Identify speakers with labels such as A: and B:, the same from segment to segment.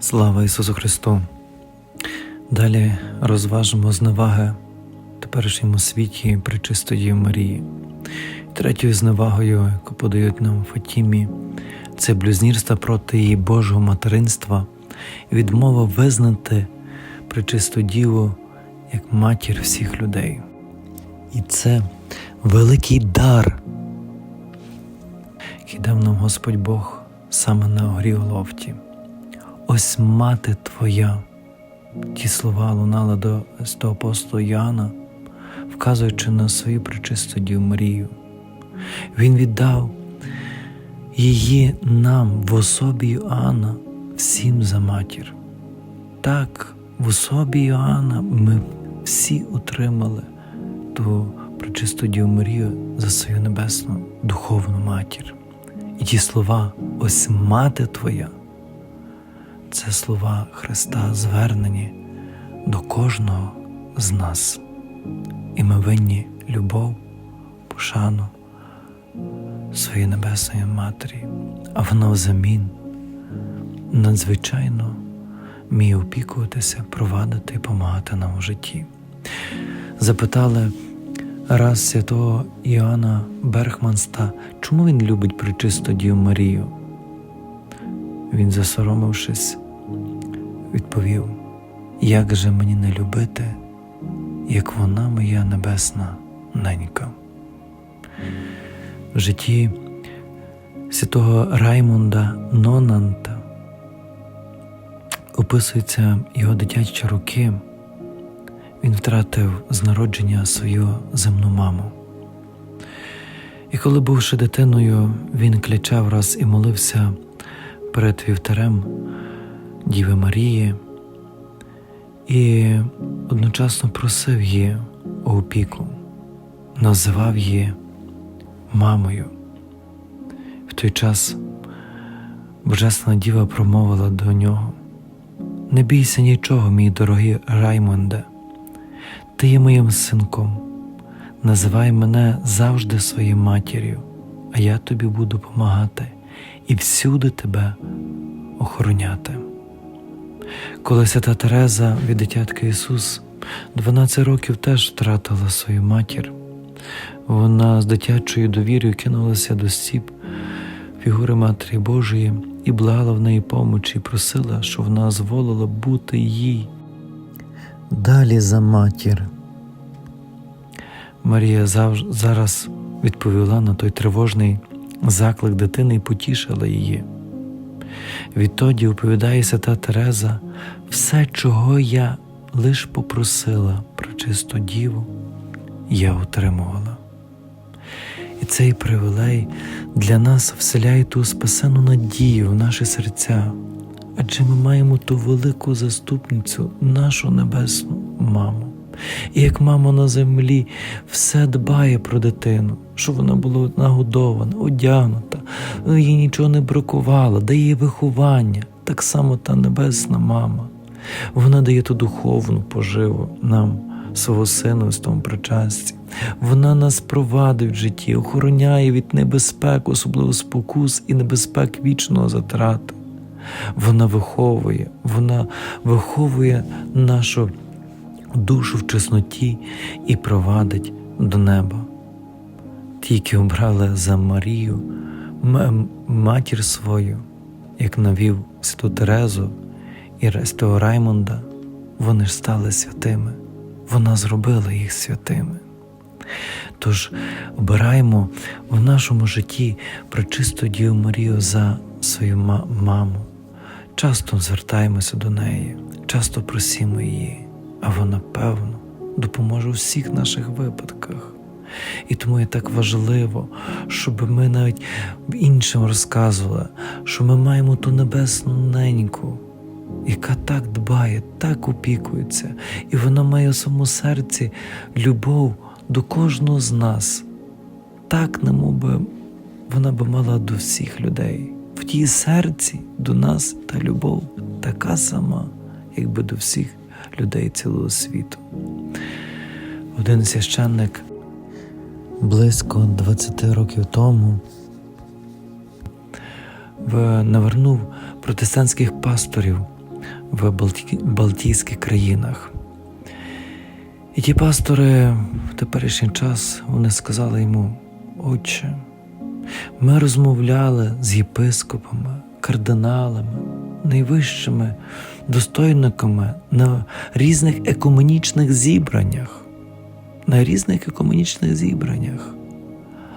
A: Слава Ісусу Христу! Далі розважимо зневаги в теперішньому світі причистої Марії. Третьою зневагою, яку подають нам Фатімі, це блюзнірство проти її Божого материнства і відмова визнати причисту Діву як матір всіх людей. І це великий дар, який дав нам Господь Бог саме на горі Оловті. Ось мати Твоя. Ті слова лунали до апостола Іоанна, вказуючи на свою причисту Діву Марію. Він віддав її нам в особі Іоанна всім за матір. Так, в особі Іоанна ми всі отримали ту причисту Діву Марію за свою небесну духовну матір. І ті слова, ось мати Твоя. Це слова Христа звернені до кожного з нас, і ми винні любов, пошану своєї Небесної Матері, а вона взамін надзвичайно вміє опікуватися, провадити і допомагати нам у житті. Запитали раз святого Іоанна Берхманста, чому він любить причисту Діву Марію. Він, засоромившись, відповів, як же мені не любити, як вона моя небесна ненька. В житті святого Раймунда Нонанта описуються його дитячі роки. Він втратив з народження свою земну маму. І коли, бувши дитиною, він клячав раз і молився перед вівтарем Діви Марії і одночасно просив її у опіку, називав її мамою. В той час Божественна Діва промовила до нього: Не бійся нічого, мій дорогий Раймонде, ти є моїм синком, називай мене завжди своєю матір'ю, а я тобі буду допомагати і всюди тебе охороняти. Коли свята Тереза від дитятки Ісус 12 років теж втратила свою матір, вона з дитячою довір'ю кинулася до стіп фігури Матері Божої і благала в неї помочі, і просила, щоб вона дозволила бути їй. Далі за матір. Марія завж... зараз відповіла на той тривожний заклик дитини і потішила її. Відтоді оповідає свята Тереза, все, чого я лиш попросила про чисту діву, я отримувала. І цей привілей для нас вселяє ту спасену надію в наші серця, адже ми маємо ту велику заступницю, нашу небесну маму. І як мама на землі все дбає про дитину, щоб вона була нагодована, одягнута, їй нічого не бракувало, дає виховання, так само та небесна мама. Вона дає ту духовну поживу нам, свого сину з тому причасті. Вона нас провадить в житті, охороняє від небезпек, особливо спокус і небезпек вічного затрати. Вона виховує, вона виховує нашу душу в чесноті і провадить до неба. Тільки обрали за Марію матір свою, як навів святу Терезу і святого Раймонда, вони ж стали святими, вона зробила їх святими. Тож обираємо в нашому житті пречисту Дію Марію за свою маму. Часто звертаємося до неї, часто просимо її а вона, певно, допоможе у всіх наших випадках. І тому є так важливо, щоб ми навіть іншим розказували, що ми маємо ту небесну неньку, яка так дбає, так опікується, і вона має у своєму серці любов до кожного з нас, так, немоби вона би мала до всіх людей. В тій серці до нас та любов така сама, якби до всіх людей цілого світу. Один священник близько 20 років тому навернув протестантських пасторів в Балті... Балтійських країнах. І ті пастори в теперішній час вони сказали йому, Отче, ми розмовляли з єпископами, кардиналами, найвищими достойниками на різних екуменічних зібраннях, на різних екуменічних зібраннях.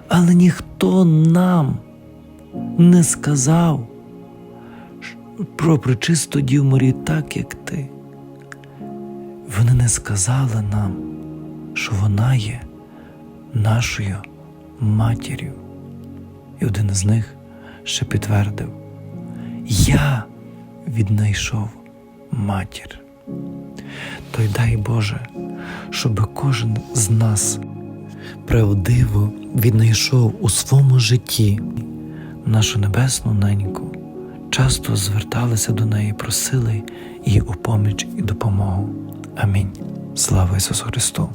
A: Але ніхто нам не сказав про причисту Діву Марію так, як ти. Вони не сказали нам, що вона є нашою матір'ю. І один із них ще підтвердив: Я віднайшов матір. То й дай Боже, щоб кожен з нас правдиво віднайшов у своєму житті нашу небесну неньку, часто зверталися до неї, просили її у поміч і допомогу. Амінь. Слава Ісусу Христу!